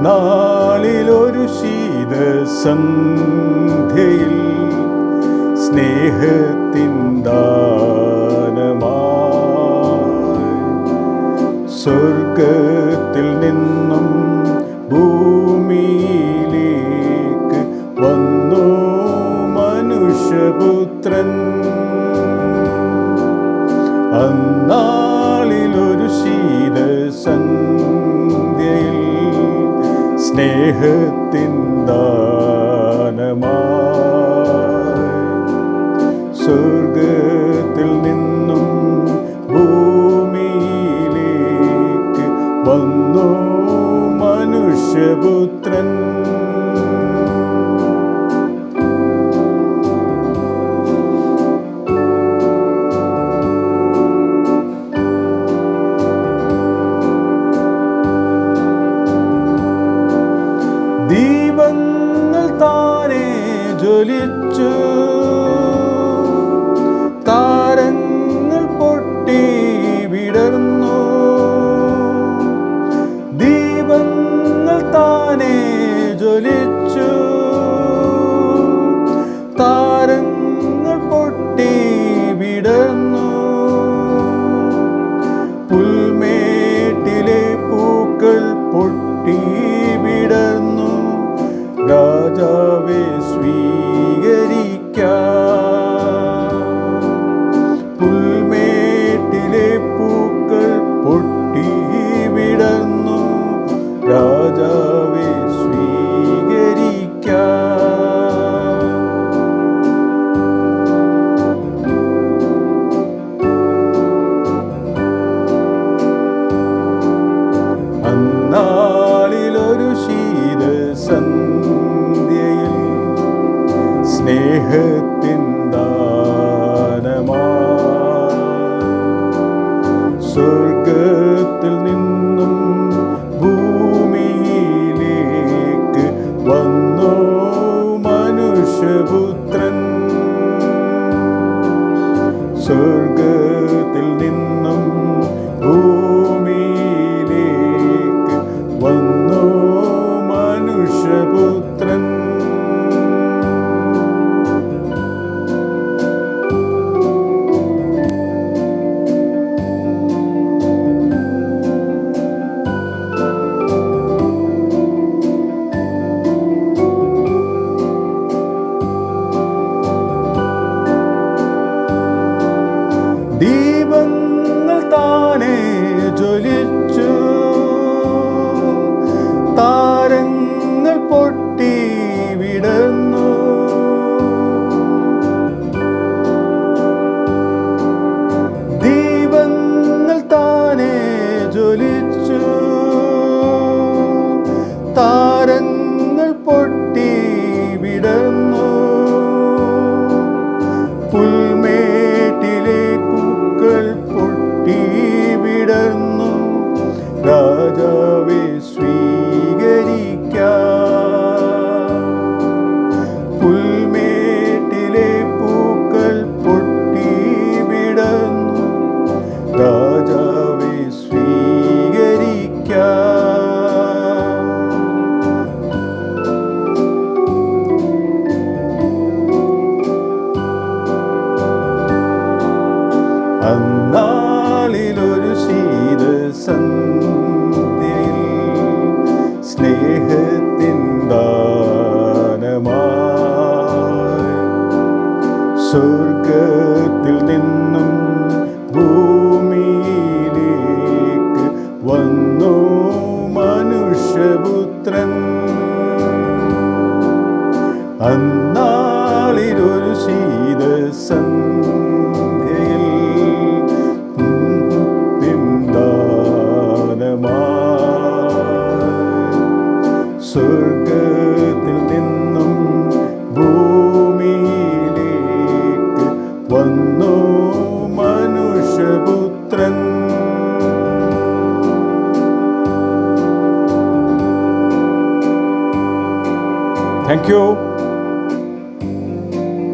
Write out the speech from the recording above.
അന്നാളിലൊരു ശീതസന്ധ്യയിൽ സ്നേഹത്തിൻ ദാനമായി സ്വർഗത്തിൽ നിന്നും ഭൂമിയിലേക്ക് സ്നേഹത്തിൻ ദാനമായി സ്വർഗത്തിൽ നിന്നും ഭൂമിയിലേക്ക് വന്നു മനുഷ്യപുത്രൻ. ദീപങ്ങൾ താനെ ജ്വലിച്ചു. താരങ്ങൾ പൊട്ടി വിടർന്നു. ദീപങ്ങൾ താനെ ജ്വലിച്ചു. രാജാവെ സ്വീകരിക്ക. ജ്വലിച്ചു. താരങ്ങൾ പൊട്ടി വിടുന്നു ദീപങ്ങൾ താനെ ജ്വലിച്ചു. താരങ്ങൾ പൊട്ടി വിടുന്നു പുൽമേട്ടിലെ പൂക്കൾ പൊട്ടി വിടർന്നു. രാജാവെ സ്വീകരിക്ക. പുൽമേട്ടിലെ പൂക്കൾ പൊട്ടി വിടർന്നു. രാജാവെ സ്വീകരിക്ക. അന്നാളിലൊരു സ്വർഗത്തിൽ നിന്നും ഭൂമിയിലേക്ക് വന്നു മനുഷ്യപുത്രൻ. അന്നാളിലൊരു Thank you.